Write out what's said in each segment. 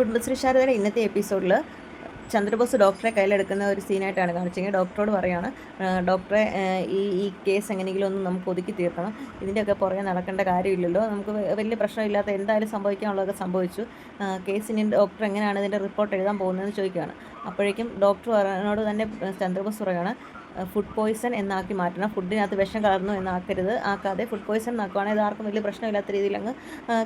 കുടുംബശ്രീ ശാരദയുടെ ഇന്നത്തെ എപ്പിസോഡിൽ ചന്ദ്രബോസ് ഡോക്ടറെ കയ്യിലെടുക്കുന്ന ഒരു സീനായിട്ടാണ് കാണിച്ചെങ്കിൽ ഡോക്ടറോട് പറയാണ് ഡോക്ടറെ ഈ ഈ കേസ് എങ്ങനെയെങ്കിലും ഒന്ന് നമുക്ക് ഒതുക്കി തീർക്കണം. ഇതിന്റെയൊക്കെ പുറകെ നടക്കേണ്ട കാര്യമില്ലല്ലോ. നമുക്ക് വലിയ പ്രശ്നമില്ലാത്ത എന്തായാലും സംഭവിക്കാനുള്ളതൊക്കെ സംഭവിച്ചു. കേസിന് ഡോക്ടർ എങ്ങനെയാണ് ഇതിന്റെ റിപ്പോർട്ട് എഴുതാൻ പോകുന്നതെന്ന് ചോദിക്കുകയാണ്. അപ്പോഴേക്കും ഡോക്ടർ പറയാനോട് തന്നെ ചന്ദ്രബോസ് പറയുകയാണ് ഫുഡ് പോയ്സൺ എന്നാക്കി മാറ്റണം. ഫുഡിനകത്ത് വിഷം കലർന്നു എന്നാക്കരുത്. ആക്കാതെ ഫുഡ് പോയിസൺ എന്നാക്കുവാണെങ്കിൽ ഇത് ആർക്കും വലിയ പ്രശ്നമില്ലാത്ത രീതിയിൽ അങ്ങ്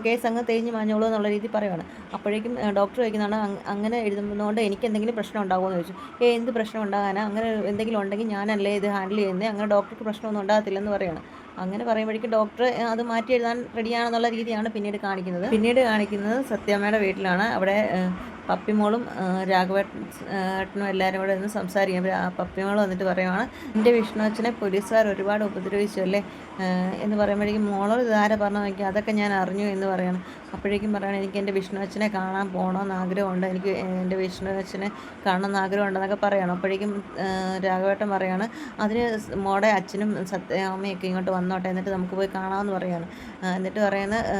കേസ് അങ്ങ് തേഞ്ഞ് മാഞ്ഞോളൂ എന്നുള്ള രീതി പറയുകയാണ് അപ്പോഴേക്കും ഡോക്ടർ ചോദിക്കുന്നതാണ് "അങ്- അങ്ങനെ എഴുതുന്നതുകൊണ്ട് എനിക്ക് എന്തെങ്കിലും പ്രശ്നം ഉണ്ടാകുമോ എന്ന് ചോദിച്ചു. ഏ എന്ത് പ്രശ്നം ഉണ്ടാകാനാണ് അങ്ങനെ എന്തെങ്കിലും ഉണ്ടെങ്കിൽ ഞാനല്ലേ ഇത് ഹാൻഡിൽ ചെയ്യുന്നത് അങ്ങനെ ഡോക്ടർക്ക് പ്രശ്നമൊന്നും ഉണ്ടാകത്തില്ലെന്ന് പറയുകയാണ് അങ്ങനെ പറയുമ്പോഴേക്കും ഡോക്ടർ അത് മാറ്റി എഴുതാൻ റെഡിയാണെന്നുള്ള രീതിയാണ് പിന്നീട് കാണിക്കുന്നത്. പിന്നീട് കാണിക്കുന്നത് സത്യാമ്മയുടെ വീട്ടിലാണ്. അവിടെ പപ്പിമോളും രാഘവേട്ടനും എല്ലാവരും കൂടെ നിന്ന് സംസാരിക്കും. ആ പപ്പിമോൾ വന്നിട്ട് പറയുവാണ് എന്റെ വിഷ്ണുവച്ചനെ പോലീസുകാർ ഒരുപാട് ഉപദ്രവിച്ചു അല്ലേ? എന്ന് പറയുമ്പോഴേക്കും മോളോട് ഇതാരെ പറഞ്ഞു നോക്കി അതൊക്കെ ഞാൻ അറിഞ്ഞു എന്ന് പറയണം. അപ്പോഴേക്കും പറയണം എനിക്ക് എന്റെ വിഷ്ണുവച്ചനെ കാണാൻ പോകണമെന്ന് ആഗ്രഹമുണ്ട്. എനിക്ക് എന്റെ വിഷ്ണുവച്ചനെ കാണണമെന്ന് ആഗ്രഹമുണ്ടെന്നൊക്കെ പറയണം. അപ്പോഴേക്കും രാഘവേട്ടൻ പറയാണ് അതിന് മോടെ അച്ഛനും സത്യാമ്മയൊക്കെ ഇങ്ങോട്ട് വന്നോട്ടെ എന്നിട്ട് നമുക്ക് പോയി കാണാമെന്ന് പറയാണ്. എന്നിട്ട് പറയുന്നത്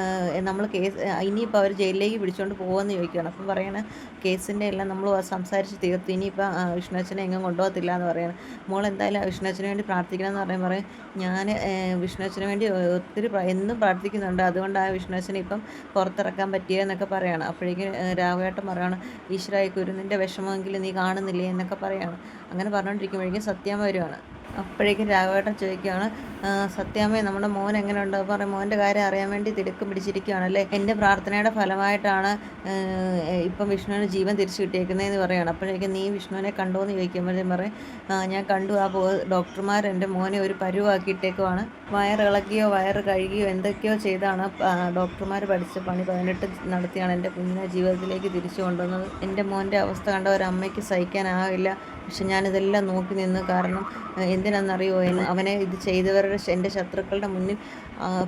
നമ്മൾ കേസ് ഇനിയിപ്പോൾ അവർ ജയിലിലേക്ക് പിടിച്ചുകൊണ്ട് പോകുമെന്ന് ചോദിക്കുകയാണ് അപ്പം പറയണ കേസിന്റെ എല്ലാം നമ്മൾ സംസാരിച്ച് തീർത്തു. ഇനിയിപ്പോൾ വിഷ്ണുവച്ചനെ എങ്ങും കൊണ്ടുപോകത്തില്ല എന്ന് പറയണം മോൾ എന്തായാലും വിഷ്ണുവച്ചന് വേണ്ടി പ്രാർത്ഥിക്കണം എന്ന് പറയുമ്പോൾ പറയും ഞാൻ വിഷ്ണുവച്ചന് വേണ്ടി ഒത്തിരി എന്നും പ്രാർത്ഥിക്കുന്നുണ്ട്. അതുകൊണ്ട് ആ വിഷ്ണുവച്ചനെ ഇപ്പം പുറത്തിറക്കാൻ പറ്റിയെന്നൊക്കെ പറയണം. അപ്പോഴേക്കും രാഘവേട്ടൻ പറയണം ഈശ്വരായി കുരുന്നിന്റെ വിഷമമെങ്കിലും നീ കാണുന്നില്ലേ? എന്നൊക്കെ പറയണം. അങ്ങനെ പറഞ്ഞുകൊണ്ടിരിക്കുമ്പോഴേക്കും സത്യാമ്മ വരുവാണ്. അപ്പോഴേക്കും രാഘവേട്ടൻ ചോദിക്കുകയാണ് "ആ, സത്യാമ്മേ നമ്മുടെ മോൻ എങ്ങനെയുണ്ട്? പറയും മോന്റെ കാര്യം അറിയാൻ വേണ്ടി തിടുക്കം പിടിച്ചിരിക്കുകയാണല്ലേ എന്റെ പ്രാർത്ഥനയുടെ ഫലമായിട്ടാണ് ഇപ്പം വിഷ്ണുവിന് ജീവൻ തിരിച്ചു കിട്ടിയേക്കുന്നതെന്ന് പറയുകയാണ് അപ്പോഴേക്കും നീ വിഷ്ണുവിനെ കണ്ടോ എന്ന് ചോദിക്കുമ്പോഴേ പറയും ഞാൻ കണ്ടു. ആ പോ ഡോക്ടർമാർ എന്റെ മോനെ ഒരു പരുവാക്കിയിട്ടേക്കുവാണ്. വയറിളകിയോ വയറ് കഴുകിയോ എന്തൊക്കെയോ ചെയ്താണ്. ഡോക്ടർമാർ പഠിച്ച പണി പതിനെട്ട് നടത്തിയാണ്. എന്റെ കുഞ്ഞിനെ ജീവിതത്തിലേക്ക് തിരിച്ചു കൊണ്ടുവന്നത്. എന്റെ മോന്റെ അവസ്ഥ കണ്ട ഒരു ഒരമ്മയ്ക്ക് സഹിക്കാനാവില്ല. പക്ഷെ ഞാനിതെല്ലാം നോക്കി നിന്ന് കാരണം എന്തിനാണെന്നറിയോ അവനെ ഇത് ചെയ്തവരുടെ എന്റെ ശത്രുക്കളുടെ മുന്നിൽ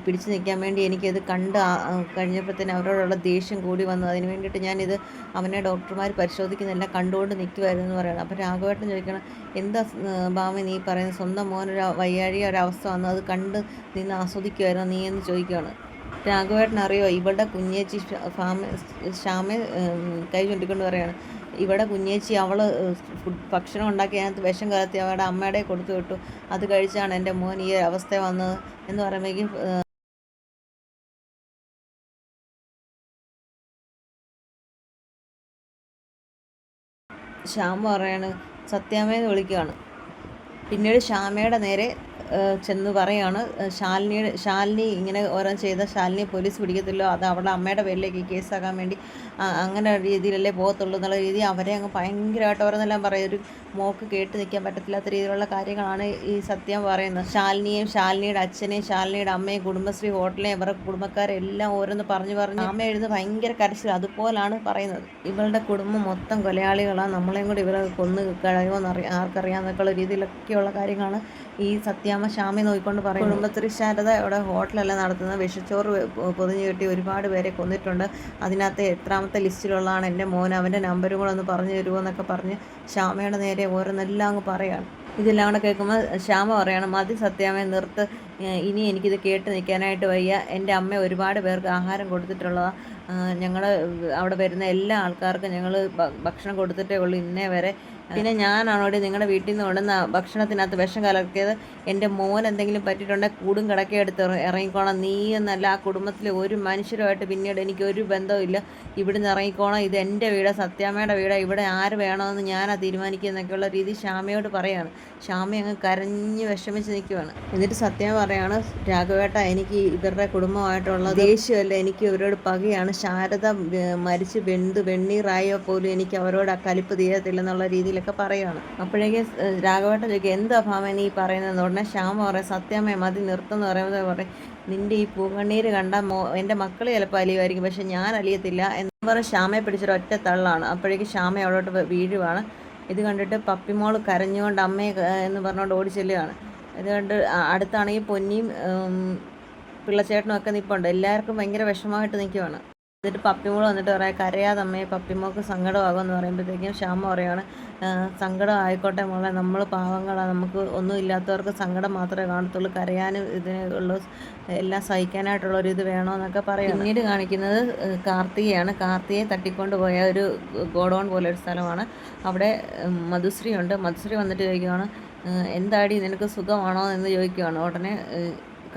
പിടിച്ചു നിൽക്കാൻ വേണ്ടി എനിക്കത് കണ്ട് കഴിഞ്ഞപ്പോഴത്തേന് അവരോടുള്ള ദേഷ്യം കൂടി വന്നു. അതിന് വേണ്ടിയിട്ട് ഞാനിത് അവനെ ഡോക്ടർമാർ പരിശോധിക്കുന്നെല്ലാം കണ്ടുകൊണ്ട് നിൽക്കുമായിരുന്നു എന്ന് പറയുന്നത്. അപ്പോൾ രാഘവേട്ടൻ ചോദിക്കണം എന്താ ഭാവി നീ പറയുന്നത് സ്വന്തം മോനൊരു വയ്യാഴിയ ഒരവസ്ഥ വന്നു അത് കണ്ട് നിന്ന് ആസ്വദിക്കുമായിരുന്നു നീ എന്ന് ചോദിക്കുകയാണ് രാഘവേട്ടൻ അറിയോ ഇവളുടെ കുഞ്ഞേച്ചി ഫാമ ശ്യാമെ കൈ ചൂണ്ടിക്കൊണ്ട് പറയാണ് ഇവിടെ കുഞ്ഞേച്ചി അവൾ ഭക്ഷണം ഉണ്ടാക്കി അതിനകത്ത് വിഷം കലർത്തി അവരുടെ അമ്മയുടെ കൊടുത്തു വിട്ടു. അത് കഴിച്ചാണ് എന്റെ മോൻ ഈ അവസ്ഥ വന്നത് എന്ന് പറയുമ്പോഴേക്കും ശ്യാമ പറയാണ് സത്യാമ്മയെന്ന് വിളിക്കുകയാണ് പിന്നീട് ശ്യാമയുടെ നേരെ ചെന്ന് പറയാണ് ശാലിനിയുടെ ശാലിനി ഇങ്ങനെ ഓരോന്ന് ചെയ്ത ശാലിനിയെ പോലീസ് പിടിക്കത്തില്ലോ അത് അവളുടെ അമ്മയുടെ പേരിലേക്ക് കേസാക്കാൻ വേണ്ടി അങ്ങനെ രീതിയിലല്ലേ പോകത്തുള്ളൂ എന്നുള്ള രീതി അവരെ അങ്ങ് ഭയങ്കരമായിട്ട് ഓരോന്നെല്ലാം പറയും. ഒരു മോക്ക് കേട്ട് നിൽക്കാൻ പറ്റത്തില്ലാത്ത രീതിയിലുള്ള കാര്യങ്ങളാണ് ഈ സത്യം പറയുന്നത്. ശാലിനിയെയും ശാലിനിയുടെ അച്ഛനെയും ശാലിനിയുടെ അമ്മയും കുടുംബശ്രീ ഹോട്ടലിനെയും ഇവരുടെ കുടുംബക്കാരെ എല്ലാം ഓരോന്ന് പറഞ്ഞു പറഞ്ഞ് അമ്മ എഴുതുന്ന ഭയങ്കര കരച്ചിൽ അതുപോലാണ് പറയുന്നത്. ഇവളുടെ കുടുംബം മൊത്തം കൊലയാളികളാണ് നമ്മളെയും കൂടി ഇവരെ കൊന്ന് കഴിയുമെന്ന് അറിയാം ആർക്കറിയാമെന്നൊക്കെയുള്ള രീതിയിലൊക്കെയുള്ള കാര്യങ്ങളാണ് ഈ സത്യാമ്മ ഷാമി നോക്കിക്കൊണ്ട് പറയും കുടുംബശ്രീ ശാരദ ഇവിടെ ഹോട്ടലല്ല നടത്തുന്നത്? വിഷച്ചോറ് പൊതിഞ്ഞു കിട്ടി ഒരുപാട് പേരെ കൊന്നിട്ടുണ്ട്. അതിനകത്ത് എത്രാമത്തെ ലിസ്റ്റിലുള്ളതാണ് എന്റെ മോൻ. അവന്റെ നമ്പരും കൂടെ ഒന്ന് പറഞ്ഞു തരുമോ? എന്നൊക്കെ പറഞ്ഞ് ശ്യാമയുടെ നേരെ ഓരോന്നെല്ലാം അങ്ങ് പറയാണ്. ഇതെല്ലാം കൂടെ കേൾക്കുമ്പോൾ ശ്യാമ പറയണം മതി സത്യാമ്മ നിർത്ത്. ഇനി എനിക്കിത് കേട്ട് നിൽക്കാനായിട്ട് വയ്യ. എന്റെ അമ്മ ഒരുപാട് പേർക്ക് ആഹാരം കൊടുത്തിട്ടുള്ളതാണ് ഞങ്ങൾ അവിടെ വരുന്ന എല്ലാ ആൾക്കാർക്കും ഞങ്ങൾ ഭക്ഷണം കൊടുത്തിട്ടേ ഉള്ളൂ. ഇന്നേ വരെ പിന്നെ ഞാനാണോടെ നിങ്ങളുടെ വീട്ടിൽ നിന്ന് കൊണ്ടുവന്ന ഭക്ഷണത്തിനകത്ത് വിഷം കലർത്തിയത്? എന്റെ മോൻ എന്തെങ്കിലും പറ്റിയിട്ടുണ്ടെങ്കിൽ കൂടും കിടക്കെടുത്ത് ഇറങ്ങിക്കോണം. നീ എന്നല്ല ആ കുടുംബത്തിലെ ഒരു മനുഷ്യരുമായിട്ട് പിന്നീട് എനിക്ക് ഒരു ബന്ധവുമില്ല ഇവിടുന്ന് ഇറങ്ങിക്കോണം. ഇത് എന്റെ വീട് സത്യാമ്മയുടെ വീട്. ഇവിടെ ആര് വേണമെന്ന് ഞാനാ തീരുമാനിക്കുക എന്നൊക്കെയുള്ള രീതി ശ്യാമയോട് പറയാണ്. ശ്യാമ അങ്ങ് കരഞ്ഞ് വിഷമിച്ച് നിൽക്കുവാണ് എന്നിട്ട് സത്യം പറയാണ് രാഘവേട്ട എനിക്ക് ഇവരുടെ കുടുംബമായിട്ടുള്ള ദേഷ്യമല്ല. എനിക്ക് ഇവരോട് പകയാണ്. ശാരദ മരിച്ച് വെന്ത് വെണ്ണീറായോ പോലും എനിക്ക് അവരോട് ആ കലിപ്പ് തീരത്തില്ലെന്നുള്ള രീതിയിലൊക്കെ പറയുകയാണ് അപ്പോഴേക്ക് രാഘവേട്ടൻ ചോദിക്കുക എന്താ ഭാമ നീ പറയുന്നത് ഉടനെ ശ്യാമ പറയും സത്യാമ്മ മതി നിർത്തുമെന്ന് പറയുമ്പോൾ പറയും നിന്റെ ഈ പൂങ്കണ്ണീര് കണ്ട മോ എന്റെ മക്കൾ ചിലപ്പോൾ അലിയുമായിരിക്കും പക്ഷെ ഞാൻ അലിയത്തില്ല. എന്ന് പറഞ്ഞ് ശ്യാമയെ പിടിച്ചൊരു ഒറ്റ തള്ളാണ്. അപ്പോഴേക്ക് ശ്യാമ അവിടോട്ട് വീഴുവാണ്. ഇത് കണ്ടിട്ട് പപ്പിമോൾ കരഞ്ഞുകൊണ്ട് അമ്മയെ എന്ന് പറഞ്ഞുകൊണ്ട് ഓടി ചെല്ലുകയാണ് ഇത് കണ്ട് അടുത്താണെങ്കിൽ പൊന്നിയും പിള്ളച്ചേട്ടനും ഒക്കെ നിൽപ്പുണ്ട് എല്ലാവർക്കും ഭയങ്കര വിഷമമായിട്ട് നിൽക്കുവാണ് എന്നിട്ട് പപ്പിമോൾ വന്നിട്ട് പറയാം കരയാതമ്മയെ പപ്പിമോൾക്ക് സങ്കടമാകുമെന്ന് പറയുമ്പോഴത്തേക്കും ശ്യാമ പറയുകയാണ് "ആ, സങ്കടം ആയിക്കോട്ടെ മോളെ. നമ്മൾ പാവങ്ങളാണ് നമുക്ക് ഒന്നും ഇല്ലാത്തവർക്ക് സങ്കടം മാത്രമേ കാണത്തുള്ളൂ. കരയാനും ഇതിനുള്ള എല്ലാം സഹിക്കാനായിട്ടുള്ള ഒരു ഇത് വേണമെന്നൊക്കെ പറയും പിന്നീട് കാണിക്കുന്നത് കാർത്തികയാണ്. കാർത്തികയെ തട്ടിക്കൊണ്ട് പോയ ഒരു ഗോഡൗൺ പോലെ ഒരു സ്ഥലമാണ്. അവിടെ മധുശ്രീ ഉണ്ട് മധുശ്രീ വന്നിട്ട് ചോദിക്കുകയാണ് എന്താടി നിനക്ക് സുഖമാണോ എന്ന് ചോദിക്കുകയാണ് ഉടനെ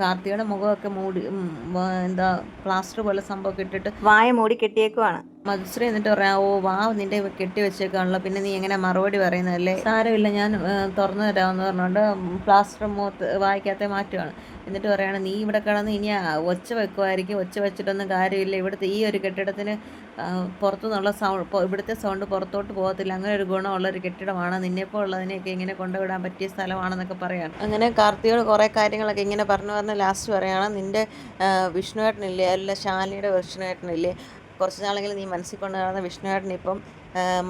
കാർത്തിയുടെ കാർത്തികയുടെ മുഖമൊക്കെ മൂടി എന്താ പ്ലാസ്റ്റർ പോലെ സംഭവം ഇട്ടിട്ട് വായ മൂടി കെട്ടിയേക്കുവാണ്. മധുശ്രീ എന്നിട്ട് പറയാം ഓ വാ നിന്റെ കെട്ടി വെച്ചേക്കാണല്ലോ. പിന്നെ നീ എങ്ങനെ മറുപടി പറയുന്നതല്ലേ? സാരമില്ല ഞാൻ തുറന്നു തരാമെന്ന് പറഞ്ഞുകൊണ്ട് പ്ലാസ്റ്റർ മൂത്ത് വായിക്കാത്ത മാറ്റുകയാണ് എന്നിട്ട് പറയാണ് നീ ഇവിടെ കിടന്ന് ഇനി ഒച്ച വെക്കുമായിരിക്കും ഒച്ച വെച്ചിട്ടൊന്നും കാര്യമില്ല. ഇവിടുത്തെ ഈ ഒരു കെട്ടിടത്തിന് പുറത്തു നിന്നുള്ള സൗണ്ട് ഇവിടുത്തെ സൗണ്ട് പുറത്തോട്ട് പോകത്തില്ല. അങ്ങനെ ഒരു ഗുണമുള്ള ഒരു കെട്ടിടമാണ്. നിന്നെപ്പോൾ ഉള്ളതിനെയൊക്കെ ഇങ്ങനെ കൊണ്ടുവിടാൻ പറ്റിയ സ്ഥലമാണെന്നൊക്കെ പറയാം അങ്ങനെ കാർത്തിയോട് കുറേ കാര്യങ്ങളൊക്കെ ഇങ്ങനെ പറഞ്ഞു പറഞ്ഞ് ലാസ്റ്റ് പറയുകയാണ് നിന്റെ വിഷ്ണുവേട്ടനില്ലേ? അല്ല ശാലിയുടെ വിഷ്ണുവേട്ടനില്ലേ? കുറച്ച് നാളെങ്കിലും നീ മനസ്സിൽ കൊണ്ട് നടന്ന വിഷ്ണുവേട്ടൻ ഇപ്പം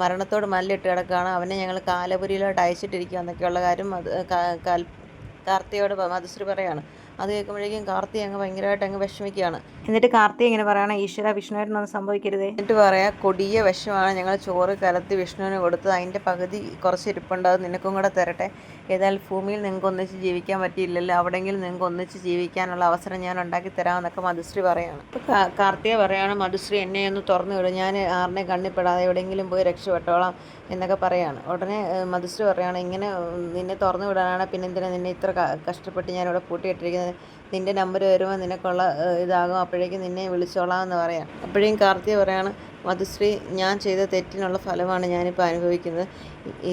മരണത്തോട് മല്ലിട്ട് കിടക്കുകയാണ്. അവനെ ഞങ്ങൾ കാലപുരിയിലോട്ട് അയച്ചിട്ടിരിക്കുക എന്നൊക്കെയുള്ള കാര്യം അത് കാൽ കാർത്തിയോട് മധുശ്രീ പറയാണ്. അത് കേൾക്കുമ്പോഴേക്കും കാർത്തി അങ്ങ് ഭയങ്കരമായിട്ട് അങ്ങ് വിഷമിക്കുകയാണ്. എന്നിട്ട് കാർത്തി ഇങ്ങനെ പറയണം ഈശ്വര വിഷ്ണുവായിട്ടൊന്നും സംഭവിക്കരുത്. എന്നിട്ട് പറയാം കൊടിയ വിഷമാണ്. ഞങ്ങൾ ചോറ് കലത്തി വിഷ്ണുവിന് കൊടുത്തത്. അതിന്റെ പകുതി കുറച്ച് ഇരിപ്പുണ്ട്. അത് നിനക്കും കൂടെ തരട്ടെ. ഏതായാലും ഭൂമിയിൽ നിങ്ങൾക്ക് ഒന്നിച്ച് ജീവിക്കാൻ പറ്റിയില്ലല്ലോ. അവിടെങ്കിൽ നിങ്ങൾക്ക് ഒന്നിച്ച് ജീവിക്കാനുള്ള അവസരം ഞാൻ ഉണ്ടാക്കി തരാമെന്നൊക്കെ മധുശ്രീ പറയാണ്. കാർത്തിക പറയാണ് മധുശ്രീ എന്നെ ഒന്ന് തുറന്നു വിടും. ഞാൻ ആറിനെ കണ്ണിപ്പെടാതെ എവിടെയെങ്കിലും പോയി രക്ഷപ്പെട്ടോളാം എന്നൊക്കെ പറയാണ്. ഉടനെ മധുശ്രീ പറയാണ് ഇങ്ങനെ നിന്നെ തുറന്നു വിടാനാണ് പിന്നെ എന്തിനാ നിന്നെ ഇത്ര കഷ്ടപ്പെട്ട് ഞാനിവിടെ പൂട്ടിയിട്ടിരിക്കുന്നത്? നിന്റെ നമ്പർ വരുമ്പോൾ നിനക്കുള്ള ഇതാകും. അപ്പോഴേക്കും നിന്നെ വിളിച്ചോളാം എന്ന് പറയാം അപ്പോഴേക്കും കാർത്തിക പറയാണ് മധുശ്രീ ഞാൻ ചെയ്ത തെറ്റിനുള്ള ഫലമാണ് ഞാനിപ്പോൾ അനുഭവിക്കുന്നത്.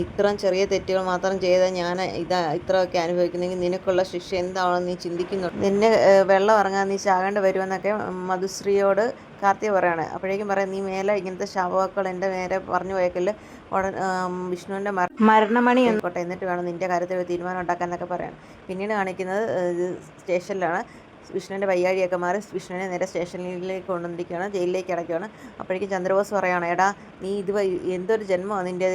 ഇത്രയും ചെറിയ തെറ്റുകൾ മാത്രം ചെയ്ത ഞാൻ ഇതാ ഇത്രയൊക്കെ അനുഭവിക്കുന്നെങ്കിൽ നിനക്കുള്ള ശിക്ഷ എന്താണെന്ന് നീ ചിന്തിക്കുന്നു. നിന്നെ വെള്ളം ഇറങ്ങാൻ നീ ചാകേണ്ടി വരുമെന്നൊക്കെ മധുശ്രീയോട് കാർത്തിക പറയാണ്. അപ്പോഴേക്കും പറയാം നീ മേലെ ഇങ്ങനത്തെ ശാപവാക്കുകൾ എന്റെ നേരെ പറഞ്ഞു പോയേക്കൽ ഉടൻ വിഷ്ണുവിന്റെ മര മരണമണി എന്നോട്ടെ എന്നിട്ട് വേണം നിന്റെ കാര്യത്തിൽ ഒരു തീരുമാനം ഉണ്ടാക്കാന്നൊക്കെ പറയാം പിന്നീട് കാണിക്കുന്നത് സ്റ്റേഷനിലാണ്. വിഷ്ണുവിന്റെ വയ്യാഴിയൊക്കെ മാറി വിഷ്ണുവിനെ നേരെ സ്റ്റേഷനിലേക്ക് കൊണ്ടുവന്നിരിക്കുകയാണ് ജയിലിലേക്ക് അടയ്ക്കുകയാണ് അപ്പോഴേക്കും ചന്ദ്രബോസ് പറയുകയാണ് എടാ നീ ഇത് എന്തൊരു ജന്മമാണ് നിന്റെ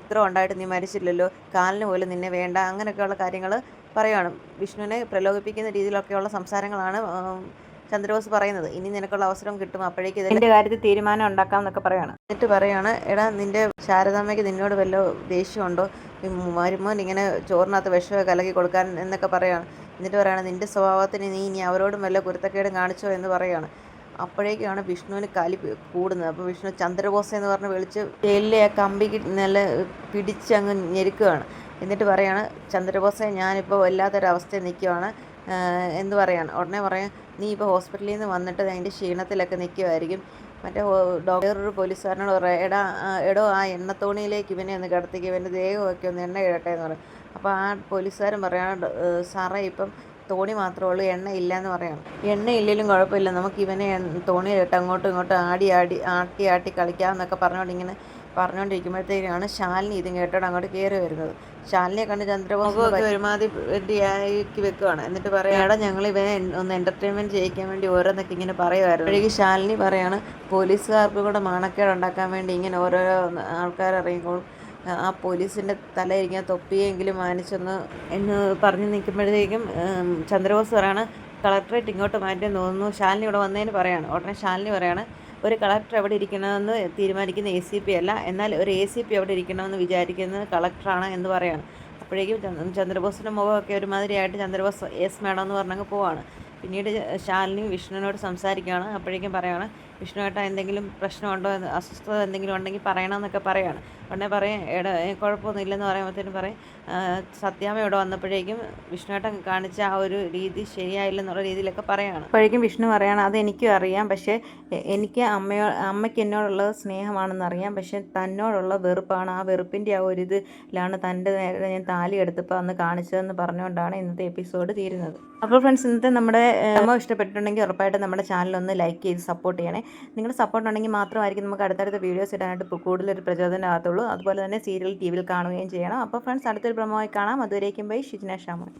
ഇത്ര ഉണ്ടായിട്ട് നീ മരിച്ചില്ലല്ലോ. കാലിന് പോലും നിന്നെ വേണ്ട. അങ്ങനെയൊക്കെയുള്ള കാര്യങ്ങൾ പറയുകയാണ് വിഷ്ണുവിനെ പ്രലോഭിപ്പിക്കുന്ന രീതിയിലൊക്കെയുള്ള സംസാരങ്ങളാണ് ചന്ദ്രബോസ് പറയുന്നത് ഇനി നിനക്കുള്ള അവസരം കിട്ടും. അപ്പോഴേക്ക് ഇതിന്റെ കാര്യത്തിൽ തീരുമാനം ഉണ്ടാക്കാം എന്നൊക്കെ പറയാണ്. എന്നിട്ട് പറയാണ് എടാ നിന്റെ ശാരദാമ്മയ്ക്ക് നിന്നോട് വല്ല ദേഷ്യമുണ്ടോ? മരുമോൻ ഇങ്ങനെ ചോറിനകത്ത് വിഷമൊക്കെ കലക്കി കൊടുക്കാൻ എന്നൊക്കെ പറയാണ്. എന്നിട്ട് പറയാണ് നിന്റെ സ്വഭാവത്തിന് നീ ഇനി അവരോടും വല്ല കുരുത്തക്കേടും കാണിച്ചോ എന്ന് പറയാണ്. അപ്പോഴേക്കാണ് വിഷ്ണുവിന് കലി കൂടുന്നത്. അപ്പോൾ വിഷ്ണു ചന്ദ്രബോസ് എന്ന് പറഞ്ഞ് വിളിച്ച് ജയിലിലെ ആ കമ്പിക്ക് നല്ല പിടിച്ച് അങ്ങ് ഞെരുക്കുകയാണ് എന്നിട്ട് പറയാണ് ചന്ദ്രബോസെ ഞാനിപ്പോൾ വല്ലാത്തൊരവസ്ഥയിൽ നിൽക്കുവാണ് ആഹ് പറയുകയാണ് ഉടനെ പറയാം നീ ഇപ്പോൾ ഹോസ്പിറ്റലിൽ നിന്ന് വന്നിട്ട് അതിന്റെ ക്ഷീണത്തിലൊക്കെ നിൽക്കുമായിരിക്കും മറ്റേ ഡോക്ടർ ഒരു പോലീസുകാരനോട് പറയാം എടാ എടോ ആ എണ്ണത്തോണിയിലേക്ക് ഇവനെ ഒന്ന് കിടത്തിക്ക് ഇവന്റെ ദേഹമൊക്കെ ഒന്ന് എണ്ണ ഇടട്ടെ എന്ന് പറയും. അപ്പോൾ ആ പോലീസുകാരൻ പറയാണ് സാറേ ഇപ്പം തോണി മാത്രമേ ഉള്ളൂ എണ്ണ ഇല്ല എന്ന് പറയണം. എണ്ണ ഇല്ലെങ്കിലും കുഴപ്പമില്ല നമുക്ക് ഇവനെ തോണിയിലിട്ട് അങ്ങോട്ടും ഇങ്ങോട്ടും ആടി ആടി ആട്ടി ആട്ടി കളിക്കാമെന്നൊക്കെ പറഞ്ഞുകൊണ്ട് ഇങ്ങനെ പറഞ്ഞുകൊണ്ടിരിക്കുമ്പോഴത്തേക്കാണ് ശാലിനി ഇതും കേട്ടോട് അങ്ങോട്ട് കയറി വരുന്നത്. ശാലിനിയെ കണ്ട് ചന്ദ്രബോസ് ഒരുമാതിരി വെട്ടിയാക്കി വെക്കുവാണ്. എന്നിട്ട് പറയാം എടാ ഞങ്ങൾ ഇവനെ ഒന്ന് എന്റർടൈൻമെന്റ് ചെയ്യിക്കാൻ വേണ്ടി ഓരോന്നൊക്കെ ഇങ്ങനെ പറയുമായിരുന്നു അപ്പോഴേക്ക് ശാലിനി പറയാണ് പോലീസുകാർക്ക് കൂടെ മാണക്കേട് ഉണ്ടാക്കാൻ വേണ്ടി ഇങ്ങനെ ഓരോരോ ആൾക്കാർ ഇറങ്ങിക്കോളും ആ പോലീസിന്റെ തലയിരിക്കുന്ന തൊപ്പിയെങ്കിലും മാനിച്ചെന്ന് എന്ന് പറഞ്ഞു നിൽക്കുമ്പോഴത്തേക്കും ചന്ദ്രബോസ് പറയാണ് കളക്ടറേറ്റ് ഇങ്ങോട്ട് മാറ്റിയെന്ന് തോന്നുന്നു. ശാലിനി ഇവിടെ വന്നതിന് പറയാണ്. ഉടനെ ശാലിനി പറയാണ് ഒരു കളക്ടർ എവിടെ ഇരിക്കണമെന്ന് തീരുമാനിക്കുന്ന എ സി പി അല്ല. എന്നാൽ ഒരു എ സി പി എവിടെ ഇരിക്കണമെന്ന് വിചാരിക്കുന്നത് കളക്ടറാണ് എന്ന് പറയാണ്. അപ്പോഴേക്കും ചന്ദ്- ചന്ദ്രബോസിന്റെ മുഖമൊക്കെ ഒരുമാതിരിയായിട്ട് ചന്ദ്രബോസ് എസ് മേഡം എന്ന് പറഞ്ഞങ്ങ് പോവാണ്. പിന്നീട് ശാലിനി വിഷ്ണുവിനോട് സംസാരിക്കുകയാണ്. അപ്പോഴേക്കും പറയാണ് വിഷ്ണുവേട്ട എന്തെങ്കിലും പ്രശ്നമുണ്ടോ അസ്വസ്ഥത എന്തെങ്കിലും ഉണ്ടെങ്കിൽ പറയണമെന്നൊക്കെ പറയാണ്. ഉടനെ പറയും എടാ ഏ, കുഴപ്പമൊന്നുമില്ലെന്ന് പറയുമ്പോഴത്തേനും പറയും "ആ, സത്യാമ്മ ഇവിടെ വന്നപ്പോഴേക്കും വിഷ്ണുവേട്ടൻ കാണിച്ച ആ ഒരു രീതി ശരിയായില്ലെന്നുള്ള രീതിയിലൊക്കെ പറയാണ്. അപ്പോഴേക്കും വിഷ്ണു പറയാണ് അത് എനിക്കും അറിയാം പക്ഷേ എനിക്ക് അമ്മയോ അമ്മയ്ക്ക് എന്നോടുള്ളത് സ്നേഹമാണെന്ന് അറിയാം പക്ഷേ തന്നോടുള്ള വെറുപ്പാണ്. ആ വെറുപ്പിന്റെ ആ ഒരു ഇതിലാണ് തന്റെ നേരെ ഞാൻ താലി എടുത്തപ്പോൾ അന്ന് കാണിച്ചതെന്ന് പറഞ്ഞുകൊണ്ടാണ് ഇന്നത്തെ എപ്പിസോഡ് തീരുന്നത്. അപ്പോൾ ഫ്രണ്ട്സ് ഇന്നത്തെ നമ്മുടെ ഇഷ്ടപ്പെട്ടിട്ടുണ്ടെങ്കിൽ ഉറപ്പായിട്ടും നമ്മുടെ ചാനൽ ഒന്ന് ലൈക്ക് ചെയ്ത് സപ്പോർട്ട് ചെയ്യണേ. നിങ്ങളുടെ സപ്പോർട്ട് ഉണ്ടെങ്കിൽ മാത്രമായിരിക്കും നമുക്ക് അടുത്തടുത്ത വീഡിയോസ് ഇടാനായിട്ട് കൂടുതലൊരു പ്രചോദനമാകത്തുള്ളൂ അതുപോലെ തന്നെ സീരിയൽ ടി വിയിൽ കാണുകയും ചെയ്യണം. അപ്പോൾ ഫ്രണ്ട്സ് അടുത്തൊരു പ്രമോയി കാണാം. അതുവരേക്കും ബൈ. ഷിജ്ന ഷാമോൻ